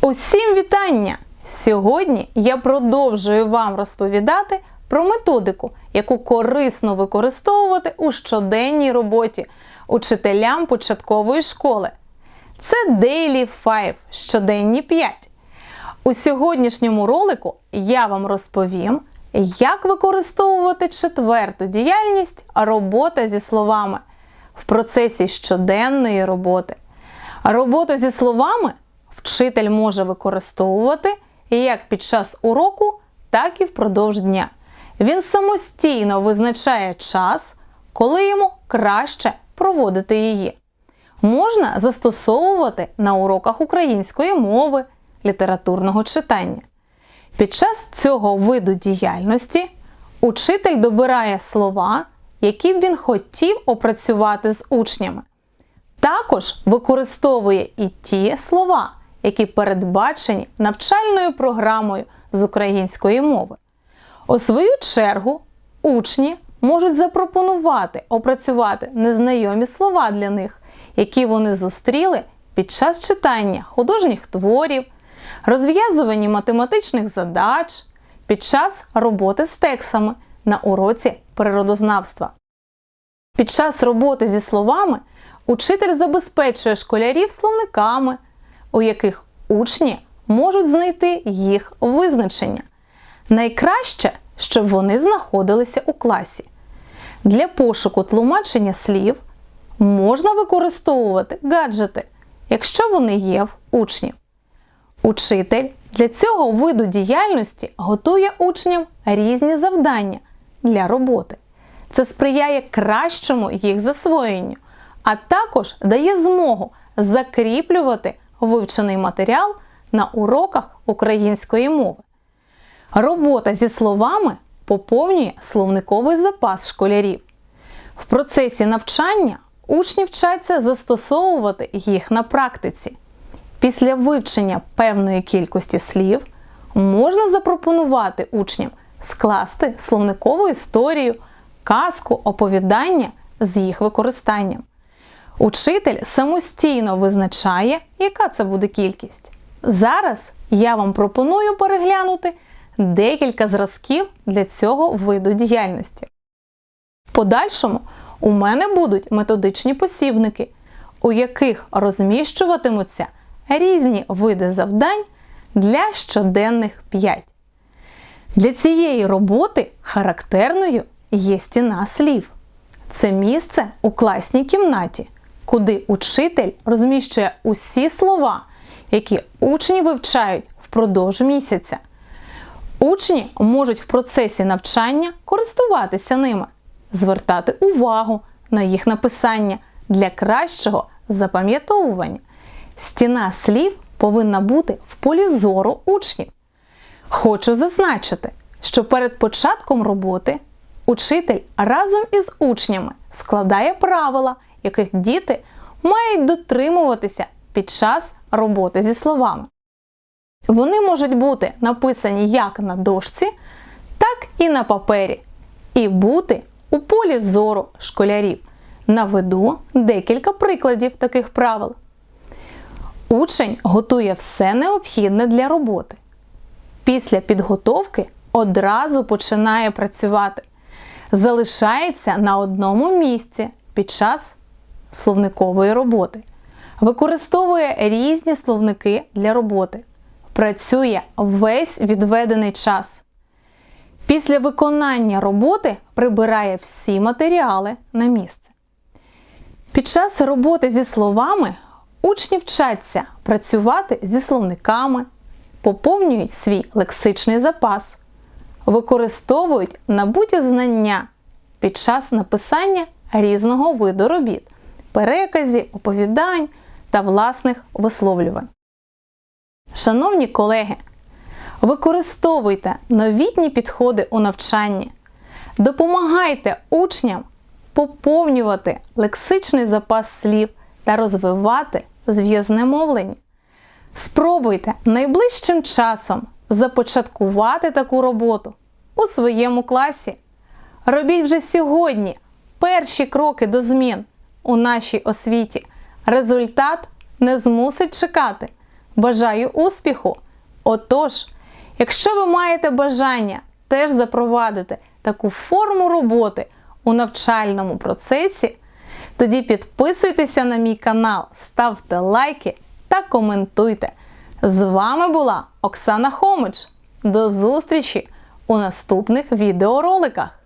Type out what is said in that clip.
Усім вітання! Сьогодні я продовжую вам розповідати про методику, яку корисно використовувати у щоденній роботі учителям початкової школи. Це Daily 5, щоденні 5. У сьогоднішньому ролику я вам розповім, як використовувати четверту діяльність робота зі словами в процесі щоденної роботи. Роботу зі словами вчитель може використовувати як під час уроку, так і впродовж дня. Він самостійно визначає час, коли йому краще проводити її. Можна застосовувати на уроках української мови, літературного читання. Під час цього виду діяльності учитель добирає слова, які б він хотів опрацювати з учнями. Також використовує і ті слова, які передбачені навчальною програмою з української мови. У свою чергу, учні можуть запропонувати опрацювати незнайомі слова для них, які вони зустріли під час читання художніх творів, розв'язування математичних задач, під час роботи з текстами на уроці природознавства. Під час роботи зі словами учитель забезпечує школярів словниками, у яких учні можуть знайти їх визначення. Найкраще, щоб вони знаходилися у класі. Для пошуку тлумачення слів можна використовувати гаджети, якщо вони є в учнів. Учитель для цього виду діяльності готує учням різні завдання для роботи. Це сприяє кращому їх засвоєнню, а також дає змогу закріплювати вивчений матеріал на уроках української мови. Робота зі словами поповнює словниковий запас школярів. В процесі навчання учні вчаться застосовувати їх на практиці. Після вивчення певної кількості слів можна запропонувати учням скласти словникову історію, казку, оповідання з їх використанням. Учитель самостійно визначає, яка це буде кількість. Зараз я вам пропоную переглянути декілька зразків для цього виду діяльності. В подальшому у мене будуть методичні посібники, у яких розміщуватимуться різні види завдань для щоденних 5. Для цієї роботи характерною є стіна слів. Це місце у класній кімнаті, куди учитель розміщує усі слова, які учні вивчають впродовж місяця. Учні можуть в процесі навчання користуватися ними, звертати увагу на їх написання для кращого запам'ятовування. Стіна слів повинна бути в полі зору учнів. Хочу зазначити, що перед початком роботи учитель разом із учнями складає правила, яких діти мають дотримуватися під час роботи зі словами. Вони можуть бути написані як на дошці, так і на папері, і бути у полі зору школярів. Наведу декілька прикладів таких правил. Учень готує все необхідне для роботи. Після підготовки одразу починає працювати. Залишається на одному місці під час словникової роботи. Використовує різні словники для роботи. Працює весь відведений час. Після виконання роботи прибирає всі матеріали на місце. Під час роботи зі словами учні вчаться працювати зі словниками, поповнюють свій лексичний запас, використовують набуті знання під час написання різного виду робіт, переказів, оповідань та власних висловлювань. Шановні колеги, використовуйте новітні підходи у навчанні, допомагайте учням поповнювати лексичний запас слів та розвивати зв'язне мовлення. Спробуйте найближчим часом започаткувати таку роботу у своєму класі. Робіть вже сьогодні перші кроки до змін у нашій освіті. Результат не змусить чекати. Бажаю успіху! Отож, якщо ви маєте бажання теж запровадити таку форму роботи у навчальному процесі, тоді підписуйтеся на мій канал, ставте лайки та коментуйте. З вами була Оксана Хомич. До зустрічі у наступних відеороликах.